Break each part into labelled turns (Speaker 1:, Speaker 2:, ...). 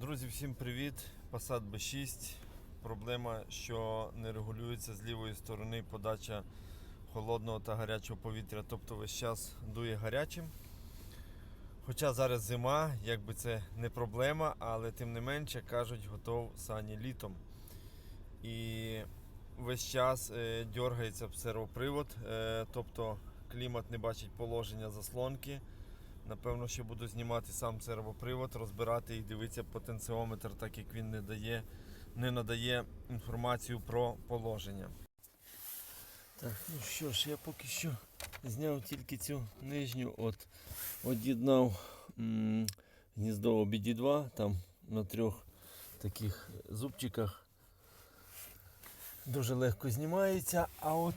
Speaker 1: Друзі, всім привіт! Passat B6. Проблема, що не регулюється з лівої сторони подача холодного та гарячого повітря, тобто весь час дує гарячим. Хоча зараз зима, якби це не проблема, але тим не менше кажуть, готов сані літом. І весь час е, дергається сервопривод, е, тобто клімат не бачить положення заслонки. Напевно, ще буду знімати сам сервопривод, розбирати і дивитися потенціометр, так як він не дає, не надає інформацію про положення. Так, ну що ж, я поки що зняв тільки цю нижню, от од'єднав гніздо BD2, там на трьох таких зубчиках. Дуже легко знімається, а от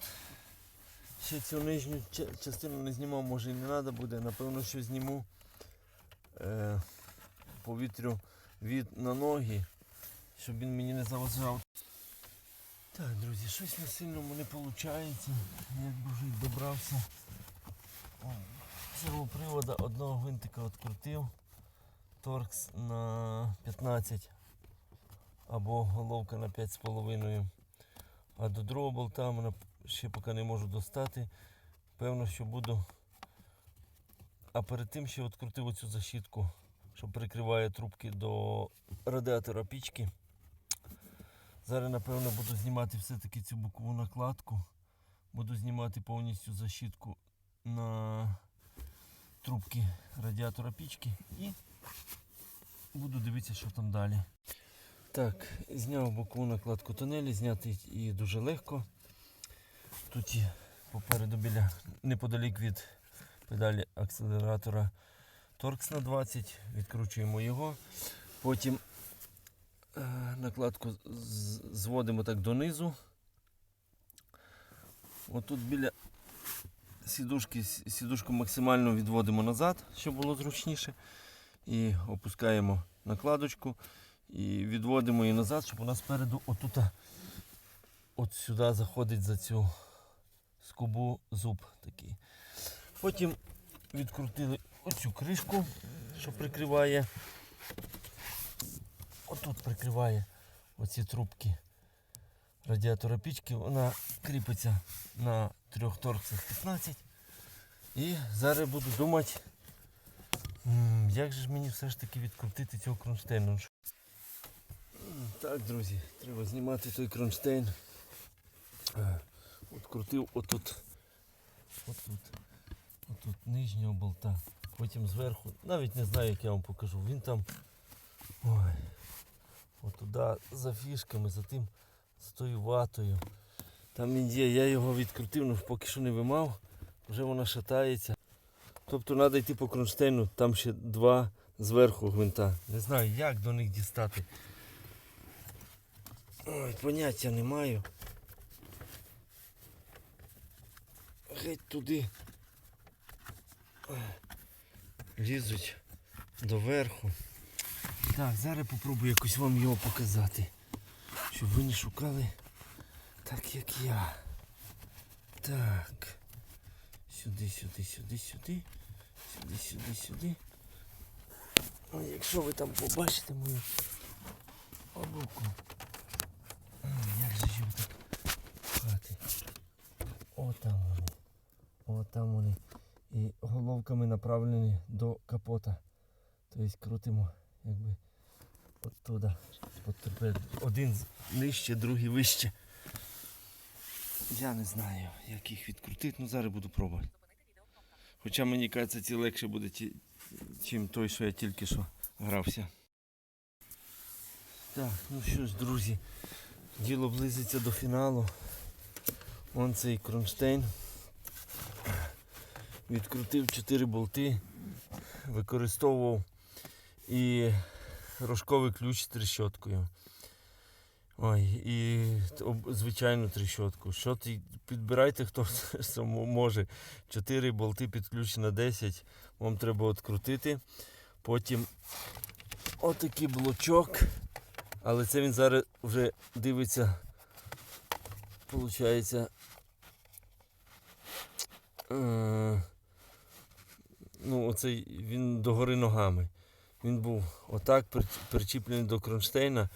Speaker 1: Ще цю нижню частину не знімав, може і не треба буде. Напевно, що зніму е, повітрю від на ноги, щоб він мені не заважав. Так, друзі, щось на сильному не виходить. Якби вже добрався. О, Сервопривода одного гвинтика відкрутив. Торкс на 15 або головка на 5,5. А до другого болта мене ще поки не можу достати. Певно, що буду. А перед тим ще відкрутив оцю защітку, що прикриває трубки до радіатора пічки. Зараз, напевно, буду знімати все-таки цю бокову накладку. Буду знімати повністю защітку на трубки радіатора пічки і буду дивитися, що там далі. Так, зняв бокову накладку тунелі, зняти її дуже легко. Тут є попереду біля неподалік від педалі акселератора торкс на 20. Відкручуємо його. Потім е, накладку зводимо так донизу. Отут біля сідушки, сідушку максимально відводимо назад, щоб було зручніше. І опускаємо накладочку і відводимо її назад, щоб у нас спереду отут от сюди заходить за цю скобу зуб такий. Потім відкрутили оцю кришку, що прикриває. Отут прикриває оці трубки радіатора пічки. Вона кріпиться на трьох торксах 15. І зараз буду думати, як же ж мені все ж таки відкрутити цього кронштейну. Так, друзі, треба знімати той кронштейн. Открутив отут. Отут. Отут нижнього болта. Потім зверху. Навіть не знаю, як я вам покажу. Він там. Ой. Отуда за фішками, за тим, за тою ватою. Там він є, я його відкрутив, але поки що не вимав, вже вона шатається. Тобто треба йти по кронштейну, там ще два зверху гвинта. Не знаю, як до них дістати. Ой, поняття не маю. Геть туди. Лізуть доверху. Так, зараз попробую якось вам його показати. Щоб ви не шукали так як я. Так. Сюди, сюди, сюди, сюди. Сюди, сюди, сюди. А якщо ви там побачите мою. М, Як же його так пхати? О, вони. О, там вони. І головками направлені до капота. Тобто крутимо якби оттуда. Один нижче, другий вище. Я не знаю, як їх відкрутити, ну зараз буду пробувати. Хоча мені кажеться, ці легше буде, чим той, що я тільки що грався. Так, ну що ж, друзі, діло близиться до фіналу. Вон цей кронштейн. Відкрутив 4 болти, використовував і рожковий ключ з трещоткою. Ой, і звичайну трещотку. Що ти підбирайте, хто може. 4 болти під ключ на 10. Вам треба відкрутити. Потім отакий блочок. Але це він зараз вже дивиться, виходить, ну, оцей він догори ногами. Він був отак причіплений до кронштейна.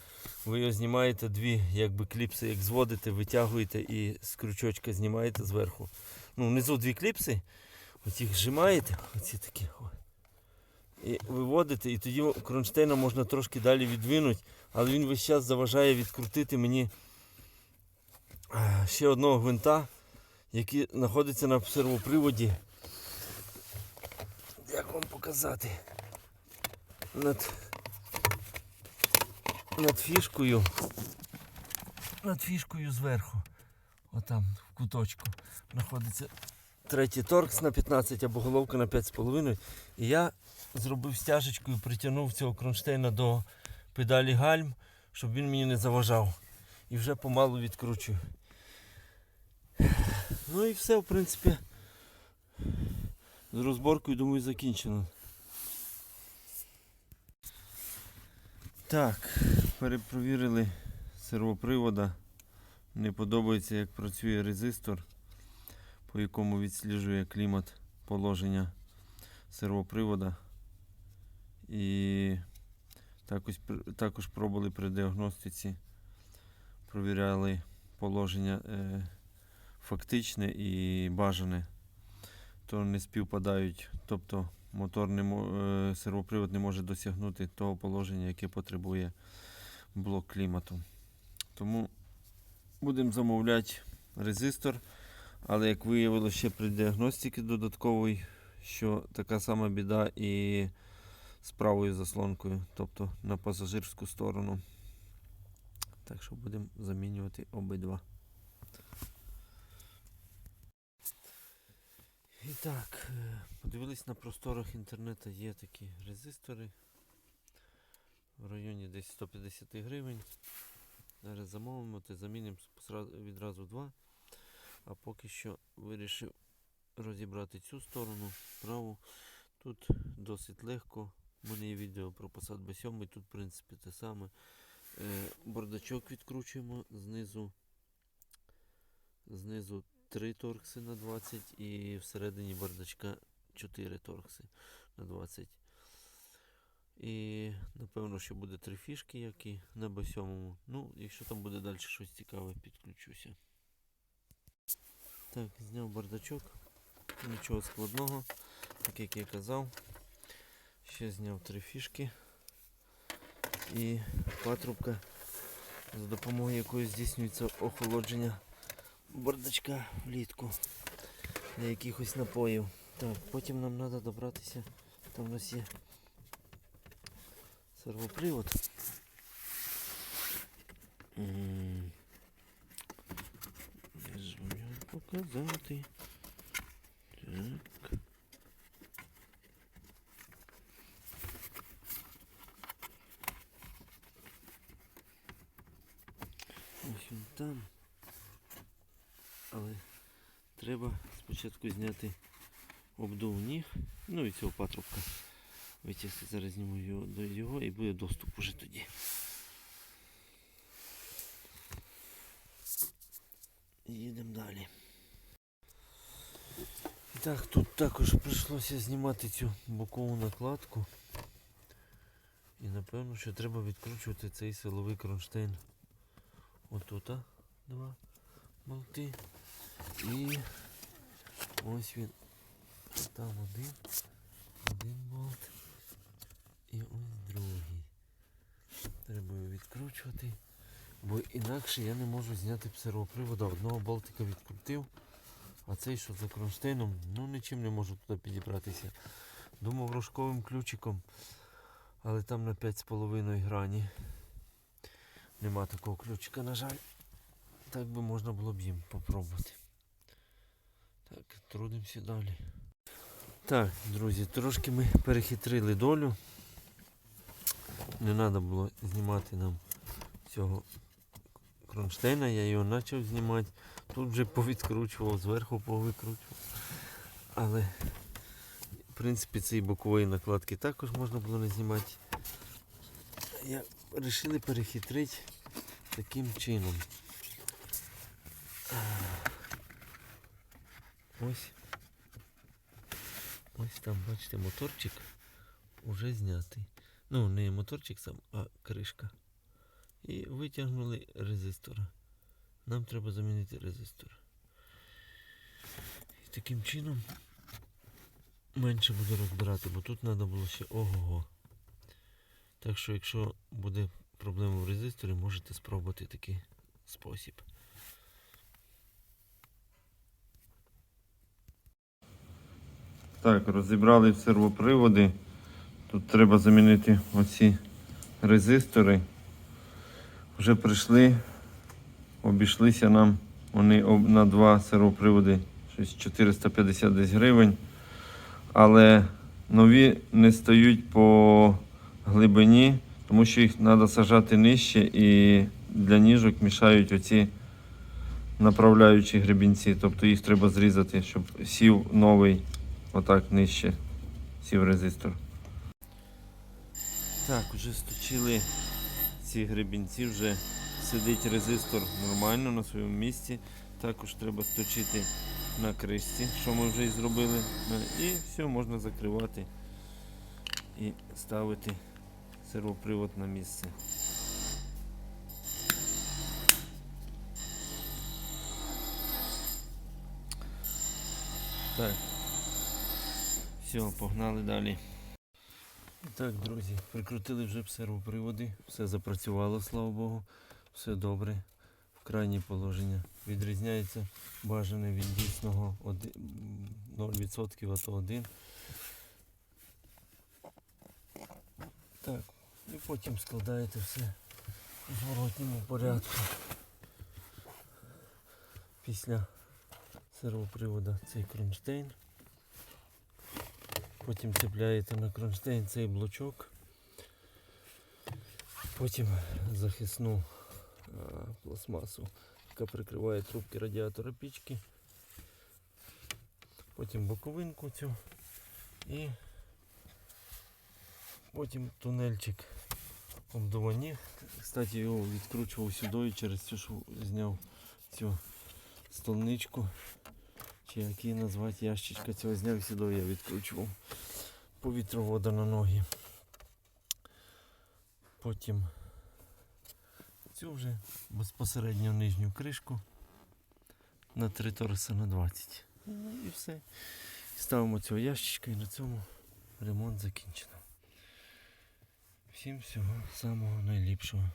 Speaker 1: Ви його знімаєте, дві якби кліпси, як зводите, витягуєте і з крючочка знімаєте зверху. Ну, внизу дві кліпси, оці зжимаєте, оці такі. І виводите, і тоді кронштейна можна трошки далі відвинути, але він весь час заважає відкрутити мені е, ще одного гвинта, який знаходиться на сервоприводі. Як вам показати? Над, над фішкою. Над фішкою зверху. Отам, в куточку, знаходиться третій торкс на 15 або головка на 5,5. І я зробив стяжечку і притягнув цього кронштейна до педалі гальм, щоб він мені не заважав. І вже помалу відкручую. Ну і все, в принципі, з розборкою, думаю, закінчено. Так, перепровірили сервопривода. Не подобається, як працює резистор, по якому відсліджує клімат положення сервопривода. І також, також пробували при діагностиці, провіряли положення е, фактичне і бажане, то не співпадають. Тобто мотор не е, сервопривод не може досягнути того положення, яке потребує блок клімату. Тому будемо замовляти резистор. Але як виявилося ще при діагностиці додатковій, що така сама біда і з правою заслонкою, тобто на пасажирську сторону. Так що будемо замінювати обидва. Так, е, подивились на просторах інтернету, є такі резистори в районі десь 150 гривень. Зараз замовимо, то замінимо відразу два. А поки що вирішив розібрати цю сторону, праву. Тут досить легко. У мене є відео про Passat B7, тут в принципі те саме. Е, бардачок відкручуємо знизу. Знизу 3 торкси на 20 і всередині бардачка 4 торкси на 20. І напевно, що буде три фішки, як і на B7. Ну, якщо там буде далі щось цікаве, підключуся. Так, зняв бардачок. Нічого складного, так як я казав. Ще зняв три фішки. І патрубка, за допомогою якої здійснюється охолодження бардачка влітку для якихось напоїв. Так, потім нам треба добратися. Там у нас є сервопривод. Я ж вам показати? Так. Ось він там. Але треба спочатку зняти обдув ніг, ну і цього патрубка. Витягти зараз зніму його до його і буде доступ уже тоді. Їдемо далі. Так, тут також прийшлося знімати цю бокову накладку. І напевно, що треба відкручувати цей силовий кронштейн. Отут два болти. І ось він. Там один. Один болт. І ось другий. Треба його відкручувати. Бо інакше я не можу зняти сервопривода. Одного болтика відкрутив, а цей, що за кронштейном, ну нічим не можу туди підібратися. Думав рожковим ключиком, але там на 5,5 грані. Нема такого ключика, на жаль. Так би можна було б їм попробувати. Так, трудимося далі. Так, друзі, трошки ми перехитрили долю. Не треба було знімати нам цього кронштейна, я його почав знімати. Тут вже повідкручував, зверху повикручував. Але в принципі цієї бокової накладки також можна було не знімати. Я вирішили перехитрити таким чином. Ось. Ось там, бачите, моторчик уже знятий. Ну, не моторчик сам, а кришка. І витягнули резистор. Нам треба замінити резистор. І таким чином менше буде розбирати, бо тут треба було ще ого-го. Так що, якщо буде проблема в резисторі, можете спробувати такий спосіб. Так, розібрали сервоприводи. Тут треба замінити оці резистори. Вже прийшли, обійшлися нам вони на два сервоприводи щось 450 десь гривень. Але нові не стають по глибині, тому що їх треба сажати нижче і для ніжок мішають оці направляючі гребінці. Тобто їх треба зрізати, щоб сів новий отак нижче сів резистор. Так, вже сточили ці гребінці, вже сидить резистор нормально на своєму місці. Також треба сточити на кришці, що ми вже і зробили. Е, І все, можна закривати і ставити сервопривод на місце. Так. Все, погнали далі. Так, друзі, прикрутили вже сервоприводи, все запрацювало, слава Богу, все добре. В крайнє положення. Відрізняється бажане від дійсного 0%, а то 1. Так, і потім складаєте все у зворотньому порядку. Після сервопривода цей кронштейн. Потім цепляєте на кронштейн цей блочок. Потім захисну е, пластмасу, яка прикриває трубки радіатора пічки. Потім боковинку цю і потім тунельчик обдування. Кстати, його відкручував сюди через цю що зняв цю столничку. Чи як її назвати ящичка цього зняв сюди я відкручував повітровода на ноги. Потім цю вже безпосередньо нижню кришку на 3 тореса на 20. Ну і все. Ставимо цього ящичка і на цьому ремонт закінчено. Всім всього самого найліпшого.